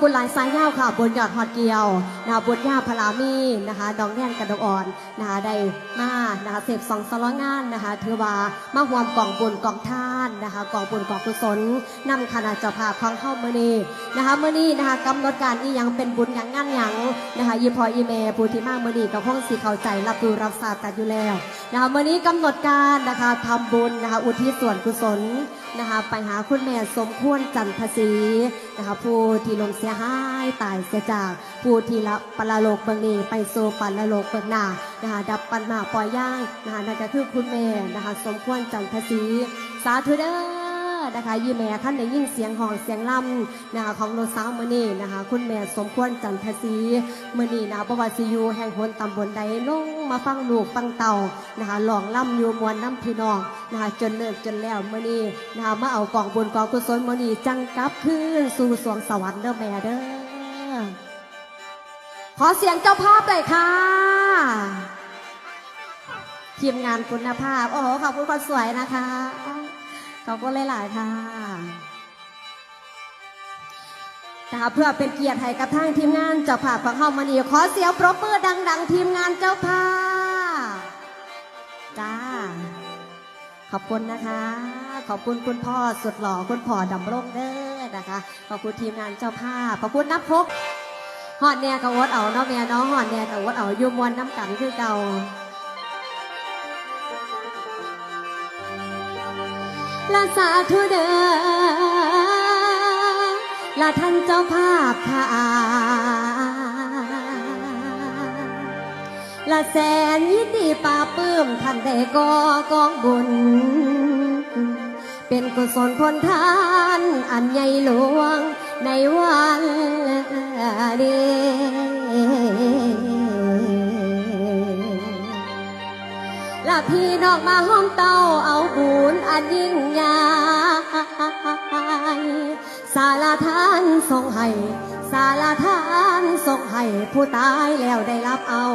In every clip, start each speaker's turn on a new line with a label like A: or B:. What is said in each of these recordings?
A: บุญหลายสายยาวค่ะ บนยอดฮอดเกียวนะคะบนยาพลามีนะคะดองแดนกระดกอ่อนนะคะได้มานะคะเสพสองสล้องงานนะคะถือว่ามาห่วมกล่องบุญกล่องท่านนะคะกล่องบุญกล่องกุศลนำคณะเจ้าภาพของเข้ามือนี้นะคะมือนี้นะคะกำหนดการอียังเป็นบุญอย่างงานหยังนะคะยีพออีเมผู้ที่มามือนี้กับห้องสีเข้าใจรับรู้รับทราบกันอยู่แล้วนะคะมือนี้กำหนดการนะคะทำบุญนะคะอุทิศส่วนกุศลนะคะไปหาคุณแม่สมควรจันทศรีนะคะผู้ที่ลงเสียหายตายเสียจากผู้ที่ละปรโลกเบืองนี้ไปสู่ปรโลกเบืองหน้านะคะดับปันมาปล่อยย่างนะคะนั่นก็คือคุณแม่นะคะสมควรจันทศรีสาธุเด้อ นะคะยี่แม่ท่านได้ยินเสียงหองเสียงล่ำนะคะของโนสาวมือนี่นะคะ คุณแม่สมควรจันทศรีมือนี่นะประวัติยูแห่งหนตำบลใดลงมาฟังลูกฟังเต่านะคะหลองล่ำยูมวลน้ำพี่น้องนะคะจนเลิกจนแล้วมือนี่นะคะมาเอากล่องบุญกองกุศลมือนี่จังกลับคืนสู่สวงสวรรค์เด้อแม่เด้อขอเสียงเจ้าภาพเลยค่ะทีมงานคุณภาพ โอ้โหขอบคุณคนสวยนะคะ ขอบคุณหลาย ๆ ค่ะนะคะเพื่อเป็นเกียรติให้กับทางทีมงานเจ้าภาพของเฮามานีขอเสียงปรบมือดัง ๆ ทีมงานเจ้าภาพจ้า ขอบคุณนะคะ ขอบคุณคุณพ่อสุดหล่อคุณพ่อดำรงเด้อนะคะ ขอบคุณทีมงานเจ้าภาพ ขอบคุณนับพกหอดแน่กับวดเอาเนาะแม่เนาะหอดแน่กับวดเอายูมวนน้ำกันคือเก่า ลาสาธุเดอลาท่านเจ้าภาพค่ะลาแสนยินดีปราปื้มท่านได้ก่อกองบุญ เป็นกุศลพลทานอันใหญ่หลวงในวันนี้ พี่น้องมาห้อมเต้าเอาบุญอันยิ่งใหญ่สารทานส่งให้สารทานส่งให้ผู้ตายแล้วได้รับเอา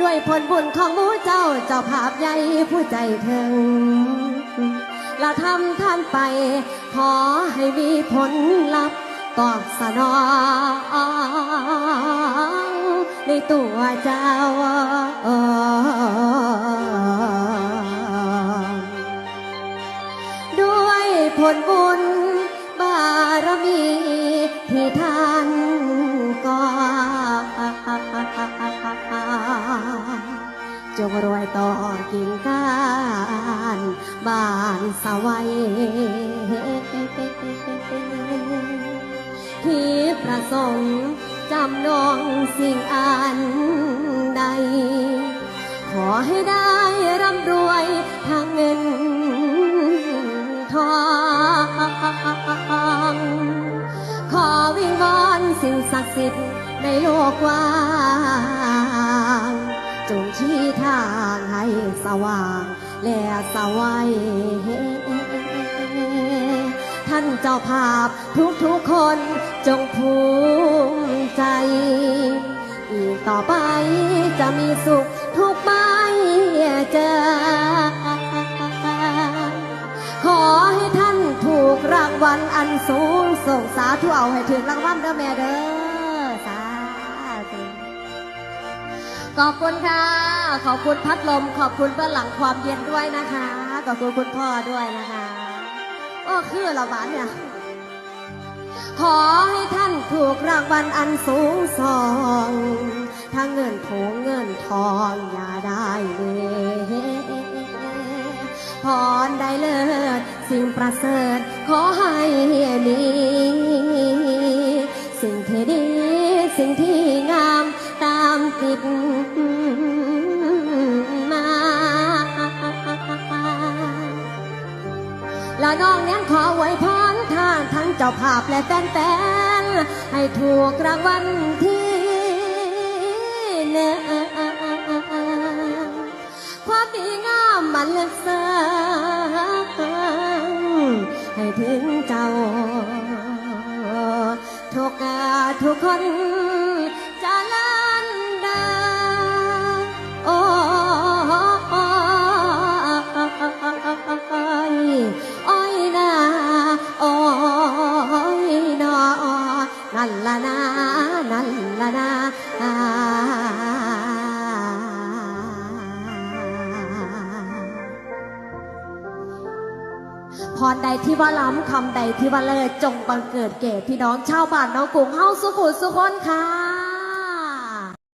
A: ด้วยผลบุญของมูเจ้าเจ้าภาพใหญ่ผู้ใจถึงและทำท่านไป ขอให้มีผลลัพธ์ ตอบสนองในตัวเจ้าด้วยผลบุญบารมีที่ท่านก่อจงรวยต่อกิ่งก้านบานสวัย ที่ประสงค์จำนองสิ่งอันใด ขอให้ได้ร่ำรวยทางเงินทองขอวิงวอนสิ่งศักดิ์สิทธิ์ในโลกกว้างจงชี้ทางให้สว่างและสวัยท่านเจ้าภาพทุกๆคน จงภูมิใจ อีกต่อไปจะมีสุขทุกไม่เจอ ขอให้ท่านถูกรางวัลอันสูงส่งสาธุเอาให้ถึงรางวัลเด้อแม่เด้อสาธุขอบคุณค่ะ ขอบคุณพัดลม ขอบคุณเบื้องหลังความเย็นด้วยนะคะ ขอบคุณคุณพ่อด้วยนะคะ โอ้คือละบานเนี่ย ขอให้ท่านถูกรางวัลอันสูงส่องถ้าเงินโถงเงินทองอย่าได้เลยพรได้เลิศสิ่งประเสริฐขอให้มีสิ่งที่ดีสิ่งที่งามตามติดมาและน้องนี้ยขอไว้พ เจ้าภาพและแฟนๆให้ถูกรางวัลที่หนึ่งความดีงามมันเลือกเสให้ถึงเจ้าทุกกาทุกคน นาอ้อยนาละนานันละนาอ่าพรใดที่ว่าล้ำคำใดที่ว่าเลิศจงบังเกิดเกศพี่น้องชาวบ้านน้องกุ้งเฮาสุขุสุขคนค่ะ